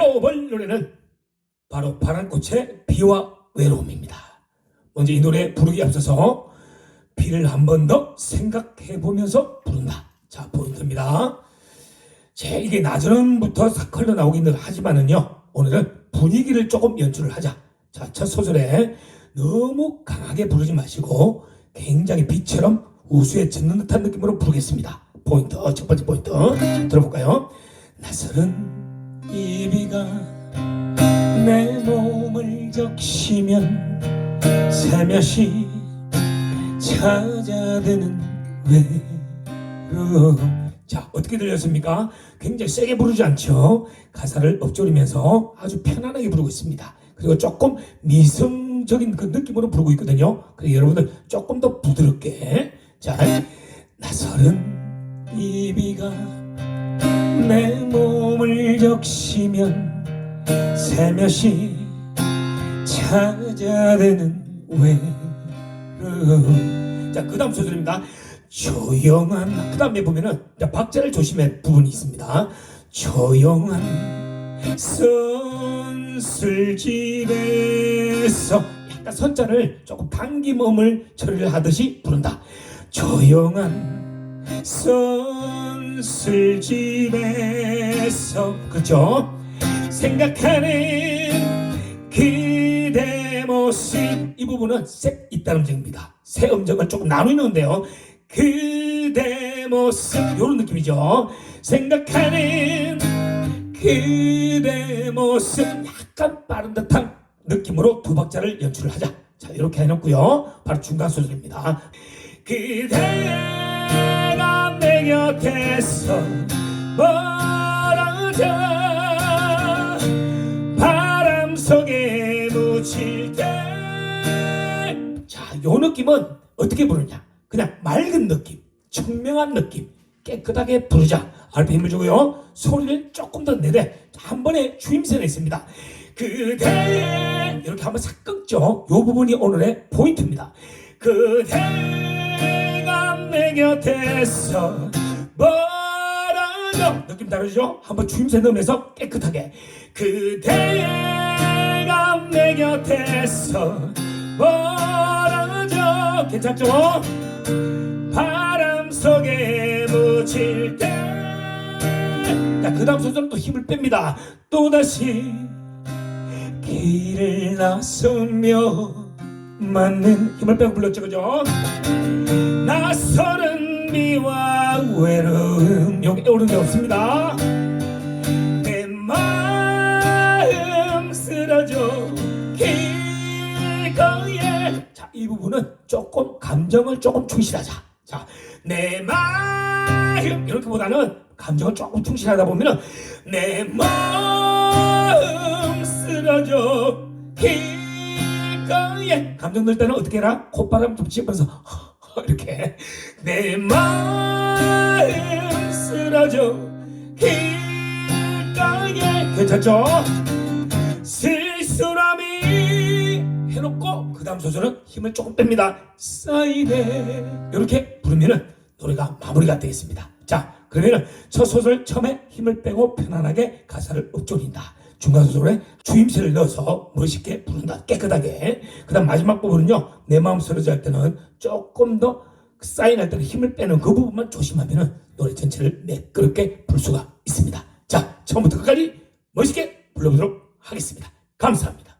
노래는 바로 파란꽃의 비와 외로움입니다. 먼저 이 노래 부르기 앞서서 비를 한 번 더 생각해 보면서 부른다. 자, 포인트입니다. 제 이게 나전부터 싹 흘러나오긴 하지만은요, 오늘은 분위기를 조금 연출을 하자. 자, 첫 소절에 너무 강하게 부르지 마시고 굉장히 비처럼 우수에 젖는 듯한 느낌으로 부르겠습니다. 포인트, 첫 번째 포인트. 들어볼까요? 낯설은 이 비가 내 몸을 적시면 살며시 찾아드는 외로움. 자 어떻게 들렸습니까? 굉장히 세게 부르지 않죠? 가사를 엎조리면서 아주 편안하게 부르고 있습니다. 그리고 조금 미성적인 그 느낌으로 부르고 있거든요. 그래서 여러분들 조금 더 부드럽게. 자 낯설은 이 비가 내몸 을 적시면 살며시 찾아드는 외로움. 자그 다음 소절입니다. 조용한 그 다음에 보면은 자, 박자를 조심할 부분이 있습니다. 조용한 선술집에서 약간 선자를 조금 당김음을 처리를 하듯이 부른다. 조용한 선술집에서 그죠? 생각하는 그대 모습. 이 부분은 세 있다는 점입니다. 세 음정을 조금 나누는데요. 그대 모습. 이런 느낌이죠. 생각하는 그대 모습. 약간 빠른 듯한 느낌으로 두 박자를 연출을 하자. 자 이렇게 해놓고요. 바로 중간 소절입니다. 그대가 내 곁에서 멀어져 바람 속에 묻힐 때. 자, 요 느낌은 어떻게 부르냐? 그냥 맑은 느낌 청명한 느낌 깨끗하게 부르자. 알파 힘을 주고요. 소리를 조금 더 내되 한 번에 주임새가 있습니다. 그대 이렇게 한번 싹 끊죠. 요 부분이 오늘의 포인트입니다. 그대가 내 곁에서 멀어져 느낌 다르죠? 한번 주임새 넣으면서 깨끗하게 그대가 내 곁에서 멀어져 괜찮죠? 바람 속에 묻힐 때 자, 그 다음 소절은 또 힘을 뺍니다 또다시 길을 나서며 맞는 힘을 빼고 불렀죠 그죠? 미와 오른 게 없습니다. 내 마음 쓰러져 길거리에. 자 이 부분은 조금 감정을 조금 충실하자. 자 내 마음 이렇게보다는 감정을 조금 충실하다 보면은 내 마음 쓰러져 길거리에. 감정 들 때는 어떻게 해라? 콧바람 좀 씹으면서 이렇게 내 마음 쓰러져 길거리에 괜찮죠? 쓸쓸함이 해놓고 그 다음 소절은 힘을 조금 뺍니다. 쌓이네 이렇게 부르면은 노래가 마무리가 되겠습니다. 자 그러면은 첫 소절 처음에 힘을 빼고 편안하게 가사를 읊조린다 중간 소절에 주임새를 넣어서 멋있게 부른다. 깨끗하게. 그 다음 마지막 부분은요 내 마음 쓰러져 할 때는 조금 더 사인할 때는 힘을 빼는 그 부분만 조심하면은 노래 전체를 매끄럽게 부를 수가 있습니다. 자 처음부터 끝까지 멋있게 불러보도록 하겠습니다. 감사합니다